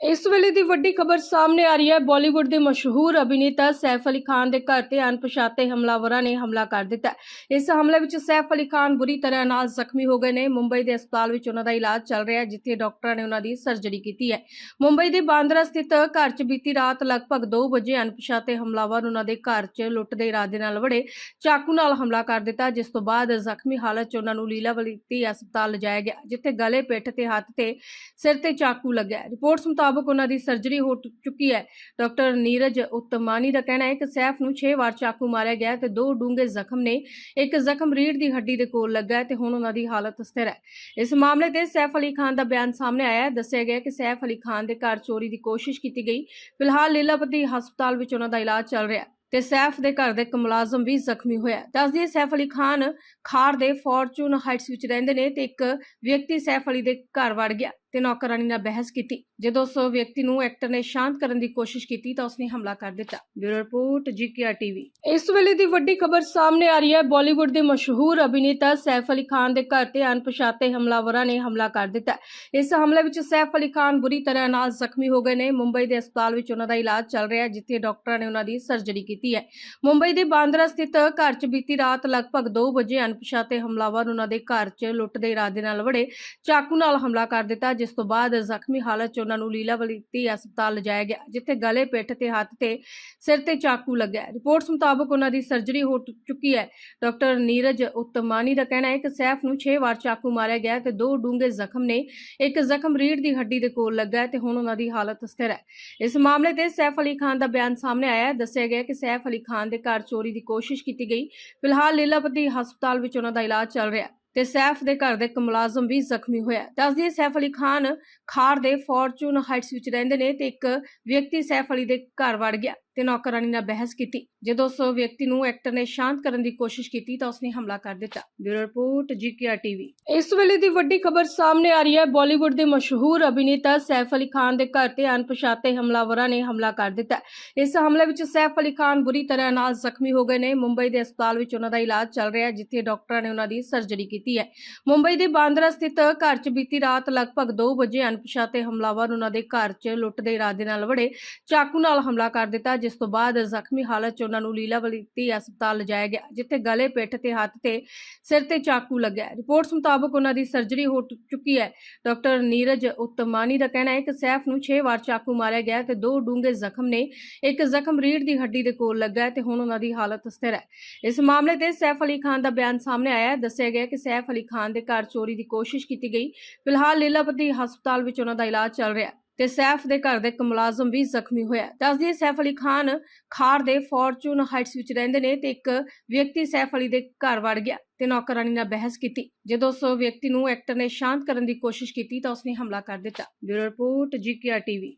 ਇਸ ਵੇਲੇ ਦੀ ਵੱਡੀ ਖਬਰ ਸਾਹਮਣੇ ਆ ਰਹੀ ਹੈ। ਬਾਲੀਵੁੱਡ ਦੇ ਮਸ਼ਹੂਰ ਅਭਿਨੇਤਾ ਸੈਫ ਅਲੀ ਖਾਨ ਦੇ ਘਰ ਤੇ ਅਣਪਛਾਤੇ ਹਮਲਾਵਰਾਂ ਨੇ ਹਮਲਾ ਕਰ ਦਿੱਤਾ ਇਸ ਹਮਲੇ ਵਿੱਚ ਸੈਫ ਅਲੀ ਖਾਨ ਬੁਰੀ ਤਰ੍ਹਾਂ ਨਾਲ ਜ਼ਖਮੀ ਹੋ ਗਏ ਨੇ। ਮੁੰਬਈ ਦੇ ਹਸਪਤਾਲ ਵਿੱਚ ਉਹਨਾਂ ਦਾ ਇਲਾਜ ਚੱਲ ਰਿਹਾ ਹੈ, ਜਿੱਥੇ ਡਾਕਟਰਾਂ ਨੇ ਉਹਨਾਂ ਦੀ ਸਰਜਰੀ ਕੀਤੀ ਹੈ। ਮੁੰਬਈ ਦੇ ਬਾਂਦਰਾ ਸਥਿਤ ਘਰ 'ਚ ਬੀਤੀ ਰਾਤ ਲਗਭਗ 2 ਵਜੇ ਅਣਪਛਾਤੇ ਹਮਲਾਵਰ ਉਹਨਾਂ ਦੇ ਘਰ 'ਚ ਲੁੱਟ ਦੇ ਇਰਾਦੇ ਨਾਲ ਵੜੇ ਚਾਕੂ ਨਾਲ ਹਮਲਾ ਕਰ ਦਿੱਤਾ, ਜਿਸ ਤੋਂ ਬਾਅਦ ਜ਼ਖਮੀ ਹਾਲਤ 'ਚ ਉਹਨਾਂ ਨੂੰ ਲੀਲਾਵਤੀ ਹਸਪਤਾਲ ਲਿਜਾਇਆ ਗਿਆ, ਜਿੱਥੇ ਗਲੇ, ਪਿੱਠ ਤੇ ਹੱਥ ਤੇ ਸਿਰ ਤੇ ਚਾਕੂ ਲੱਗਿਆ ਹੈ। ਰਿਪੋਰਟਸ ਮੁਤਾਬਕ ਉਹਨਾਂ ਦੀ ਸਰਜਰੀ ਹੋ ਚੁੱਕੀ ਹੈ। ਡਾਕਟਰ ਨੀਰਜ ਉਤਮਾਨੀ ਦਾ ਕਹਿਣਾ ਹੈ ਕਿ ਸੈਫ ਨੂੰ 6 ਵਾਰ ਚਾਕੂ ਮਾਰਿਆ ਗਿਆ ਤੇ ਦੋ ਡੂੰਘੇ ਜ਼ਖਮ ਨੇ। ਇੱਕ ਜ਼ਖਮ ਰੀੜ ਦੀ ਹੱਡੀ ਦੇ ਕੋਲ ਲੱਗਾ ਤੇ ਹੁਣ ਉਹਨਾਂ ਦੀ ਹਾਲਤ ਸਥਿਰ ਹੈ। ਇਸ ਮਾਮਲੇ ਤੇ ਸੈਫ ਅਲੀ ਖਾਨ ਦਾ ਬਿਆਨ ਸਾਹਮਣੇ ਆਇਆ ਹੈ। ਦੱਸਿਆ ਗਿਆ ਕਿ ਸੈਫ ਅਲੀ ਖਾਨ ਦੇ ਘਰ ਚੋਰੀ ਦੀ ਕੋਸ਼ਿਸ਼ ਕੀਤੀ ਗਈ। ਫਿਲਹਾਲ ਲੀਲਾਪਤੀ ਹਸਪਤਾਲ ਵਿੱਚ ਉਹਨਾਂ ਦਾ ਇਲਾਜ ਚੱਲ ਰਿਹਾ ਹੈ ਤੇ ਸੈਫ ਦੇ ਘਰ ਦੇ ਇੱਕ ਮੁਲਾਜ਼ਮ ਵੀ ਜ਼ਖਮੀ ਹੋਇਆ ਦੱਸ ਦਈਏ ਸੈਫ ਅਲੀ ਖਾਨ ਖਾਰ ਦੇ ਫੋਰਚੂਨ ਹਾਈਟਸ ਵਿੱਚ ਰਹਿੰਦੇ ਨੇ ਤੇ ਇੱਕ ਵਿਅਕਤੀ ਸੈਫ ਅਲੀ ਦੇ ਘਰ ਵੜ ਗਿਆ। ਤੇ ਨੌਕਰਾਨੀ ਨਾਲ ਬਹਿਸ ਕੀਤੀ। ਜਦੋਂ ਉਸ ਵਿਅਕਤੀ ਨੂੰ ਐਕਟਰ ਨੇ ਸ਼ਾਂਤ ਕਰਨ ਦੀ ਕੋਸ਼ਿਸ਼ ਕੀਤੀ ਤਾਂ ਉਸਨੇ ਹਮਲਾ ਕਰ ਦਿੱਤਾ। ਬਿਊਰੋ ਰਿਪੋਰਟ ਜੀਕੇਆਰ ਟੀਵੀ ਇਸ ਵੇਲੇ ਦੀ ਵੱਡੀ ਖਬਰ ਸਾਹਮਣੇ ਆ ਰਹੀ ਹੈ। ਬਾਲੀਵੁੱਡ ਦੇ ਮਸ਼ਹੂਰ ਅਭਿਨੇਤਾ ਸੈਫ ਅਲੀ ਖਾਨ ਦੇ ਘਰ ਤੇ ਅਣਪਛਾਤੇ ਹਮਲਾਵਰਾਂ ਨੇ ਹਮਲਾ ਕਰ ਦਿੱਤਾ। ਇਸ ਹਮਲੇ ਵਿੱਚ ਸੈਫ ਅਲੀ ਖਾਨ ਬੁਰੀ ਤਰ੍ਹਾਂ ਨਾਲ ਜ਼ਖਮੀ ਹੋ ਗਏ ਨੇ। ਮੁੰਬਈ ਦੇ ਹਸਪਤਾਲ ਵਿੱਚ ਉਹਨਾਂ ਦਾ ਇਲਾਜ ਚੱਲ ਰਿਹਾ ਹੈ, ਜਿੱਥੇ ਡਾਕਟਰਾਂ ਨੇ ਉਹਨਾਂ ਦੀ ਸਰਜਰੀ ਕੀਤੀ ਹੈ। ਮੁੰਬਈ ਦੇ ਬਾਂਦਰਾ ਸਥਿਤ ਘਰ 'ਚ ਬੀਤੀ ਰਾਤ ਲਗਭਗ 2 ਵਜੇ ਅਣਪਛਾਤੇ ਹਮਲਾਵਰ ਉਹਨਾਂ ਦੇ ਘਰ 'ਚ ਲੁੱਟ ਦੇ ਇਰਾਦੇ ਨਾਲ ਵੜੇ ਚਾਕੂ ਨਾਲ ਹਮਲਾ ਕਰ ਦਿੱਤਾ। ਜਿਸ ਤੋਂ ਬਾਅਦ ਜ਼ਖਮੀ ਹਾਲਤ 'ਚ ਉਹਨਾਂ ਨੂੰ ਲੀਲਾਵਤੀ ਹਸਪਤਾਲ ਲਿਜਾਇਆ ਗਿਆ, ਜਿੱਥੇ ਗਲੇ, ਪਿੱਠ ਤੇ ਹੱਥ ਤੇ ਸਿਰ ਤੇ ਚਾਕੂ ਲੱਗਿਆ ਹੈ। ਰਿਪੋਰਟਸ ਮੁਤਾਬਕ ਉਹਨਾਂ ਦੀ ਸਰਜਰੀ ਹੋ ਚੁੱਕੀ ਹੈ। ਡਾਕਟਰ ਨੀਰਜ ਉਤਮਾਨੀ ਦਾ ਕਹਿਣਾ ਹੈ ਕਿ ਸੈਫ ਨੂੰ 6 ਵਾਰ ਚਾਕੂ ਮਾਰਿਆ ਗਿਆ ਤੇ ਦੋ ਡੂੰਘੇ ਜ਼ਖਮ ਨੇ, ਇੱਕ ਜ਼ਖਮ ਰੀੜ ਦੀ ਹੱਡੀ ਦੇ ਕੋਲ ਲੱਗਾ ਤੇ ਹੁਣ ਉਹਨਾਂ ਦੀ ਹਾਲਤ ਸਥਿਰ ਹੈ। ਇਸ ਮਾਮਲੇ ਤੇ ਸੈਫ ਅਲੀ ਖਾਨ ਦਾ ਬਿਆਨ ਸਾਹਮਣੇ ਆਇਆ ਹੈ। ਦੱਸਿਆ ਗਿਆ ਕਿ ਸੈਫ ਅਲੀ ਖਾਨ ਦੇ ਘਰ ਚੋਰੀ ਦੀ ਕੋਸ਼ਿਸ਼ ਕੀਤੀ ਗਈ। ਫਿਲਹਾਲ ਲੀਲਾਪਤੀ ਹਸਪਤਾਲ ਵਿੱਚ ਉਹਨਾਂ ਦਾ ਇਲਾਜ ਚੱਲ ਰਿਹਾ ਹੈ। ਤੇ ਸੈਫ ਦੇ ਘਰ ਦੇ ਇੱਕ ਮੁਲਾਜ਼ਮ ਵੀ ਜ਼ਖਮੀ ਹੋਇਆ ਹੈ। ਸੈਫ ਅਲੀ ਖਾਨ ਖਾਰ ਦੇ ਫੋਰਚੂਨ ਹਾਈਟਸ ਵਿੱਚ ਰਹਿੰਦੇ ਨੇ ਤੇ ਇੱਕ ਵਿਅਕਤੀ ਸੈਫ ਅਲੀ ਦੇ ਘਰ ਵੜ ਗਿਆ ਤੇ ਨੌਕਰਾਨੀ ਨਾਲ ਬਹਿਸ ਕੀਤੀ। ਜਦੋਂ ਉਸ ਵਿਅਕਤੀ ਨੂੰ ਐਕਟਰ ਨੇ ਸ਼ਾਂਤ ਕਰਨ ਦੀ ਕੋਸ਼ਿਸ਼ ਕੀਤੀ ਤਾਂ ਉਸਨੇ ਹਮਲਾ ਕਰ ਦਿੱਤਾ। ਬਿਊਰੋ ਰਿਪੋਰਟ ਜੀਕੇਆਰ ਟੀਵੀ ਇਸ ਵੇਲੇ ਦੀ ਵੱਡੀ ਖਬਰ ਸਾਹਮਣੇ ਆ ਰਹੀ ਹੈ। ਬਾਲੀਵੁੱਡ ਦੇ ਮਸ਼ਹੂਰ ਅਭਿਨੇਤਾ ਸੈਫ ਅਲੀ ਖਾਨ ਦੇ ਘਰ ਤੇ ਅਣਪਛਾਤੇ ਹਮਲਾਵਰਾਂ ਨੇ ਹਮਲਾ ਕਰ ਦਿੱਤਾ। ਇਸ ਹਮਲੇ ਵਿੱਚ ਸੈਫ ਅਲੀ ਖਾਨ ਬੁਰੀ ਤਰ੍ਹਾਂ ਨਾਲ ਜ਼ਖਮੀ ਹੋ ਗਏ ਨੇ। ਮੁੰਬਈ ਦੇ ਹਸਪਤਾਲ ਵਿੱਚ ਉਹਨਾਂ ਦਾ ਇਲਾਜ ਚੱਲ ਰਿਹਾ ਹੈ, ਜਿੱਥੇ ਡਾਕਟਰਾਂ ਨੇ ਉਹਨਾਂ ਦੀ ਸਰਜਰੀ ਕੀਤੀ ਹੈ। ਮੁੰਬਈ ਦੇ ਬਾਂਦਰਾ ਸਥਿਤ ਘਰ 'ਚ ਬੀਤੀ ਰਾਤ ਲਗਭਗ 2 ਵਜੇ ਅਣਪਛਾਤੇ ਹਮਲਾਵਰ ਉਹਨਾਂ ਦੇ ਘਰ 'ਚ ਲੁੱਟ ਦੇ ਇਰਾਦੇ ਨਾਲ ਵੜੇ ਚਾਕੂ ਨਾਲ ਹਮਲਾ ਕਰ ਦਿੱਤਾ ਜਿਸ ਤੋਂ ਬਾਅਦ ਜ਼ਖਮੀ ਹਾਲਤ 'ਚ ਉਹਨਾਂ ਨੂੰ ਲੀਲਾਵਤੀ ਹਸਪਤਾਲ ਲਿਜਾਇਆ ਗਿਆ, ਜਿੱਥੇ ਗਲੇ, ਪਿੱਠ ਤੇ ਹੱਥ ਤੇ ਸਿਰ ਤੇ ਚਾਕੂ ਲੱਗਿਆ ਹੈ। ਰਿਪੋਰਟਸ ਮੁਤਾਬਕ ਉਹਨਾਂ ਦੀ ਸਰਜਰੀ ਹੋ ਚੁੱਕੀ ਹੈ। ਡਾਕਟਰ ਨੀਰਜ ਉਤਮਾਨੀ ਦਾ ਕਹਿਣਾ ਹੈ ਕਿ ਸੈਫ ਨੂੰ 6 ਵਾਰ ਚਾਕੂ ਮਾਰਿਆ ਗਿਆ ਹੈ ਤੇ ਦੋ ਡੂੰਘੇ ਜ਼ਖਮ ਨੇ, ਇੱਕ ਜ਼ਖਮ ਰੀੜ ਦੀ ਹੱਡੀ ਦੇ ਕੋਲ ਲੱਗਾ ਤੇ ਹੁਣ ਉਹਨਾਂ ਦੀ ਹਾਲਤ ਸਥਿਰ ਹੈ। ਇਸ ਮਾਮਲੇ ਤੇ ਸੈਫ ਅਲੀ ਖਾਨ ਦਾ ਬਿਆਨ ਸਾਹਮਣੇ ਆਇਆ ਹੈ। ਦੱਸਿਆ ਗਿਆ ਕਿ ਸੈਫ ਅਲੀ ਖਾਨ ਦੇ ਘਰ ਚੋਰੀ ਦੀ ਕੋਸ਼ਿਸ਼ ਕੀਤੀ ਗਈ। ਫਿਲਹਾਲ ਲੀਲਾਪਤੀ ਹਸਪਤਾਲ ਵਿੱਚ ਉਹਨਾਂ ਦਾ ਇਲਾਜ ਚੱਲ ਰਿਹਾ ਹੈ। ਤੇ ਸੈਫ ਦੇ ਘਰ ਦੇ ਇੱਕ ਮੁਲਾਜ਼ਮ ਵੀ ਜ਼ਖਮੀ ਹੋਇਆ। ਹੈ। ਸੈਫ ਅਲੀ ਖਾਨ ਖਾਰ ਦੇ ਫੋਰਚੂਨ ਹਾਈਟਸ ਵਿੱਚ ਰਹਿੰਦੇ ਨੇ ਤੇ ਇੱਕ ਵਿਅਕਤੀ ਸੈਫ ਅਲੀ ਦੇ ਘਰ ਵੜ ਗਿਆ ਤੇ ਨੌਕਰਾਨੀ ਨਾਲ ਬਹਿਸ ਕੀਤੀ। ਜਦੋਂ ਉਸ ਵਿਅਕਤੀ ਨੂੰ ਐਕਟਰ ਨੇ ਸ਼ਾਂਤ ਕਰਨ ਦੀ ਕੋਸ਼ਿਸ਼ ਕੀਤੀ ਤਾਂ ਉਸਨੇ ਹਮਲਾ ਕਰ ਦਿੱਤਾ। Bureau report, GKR TV.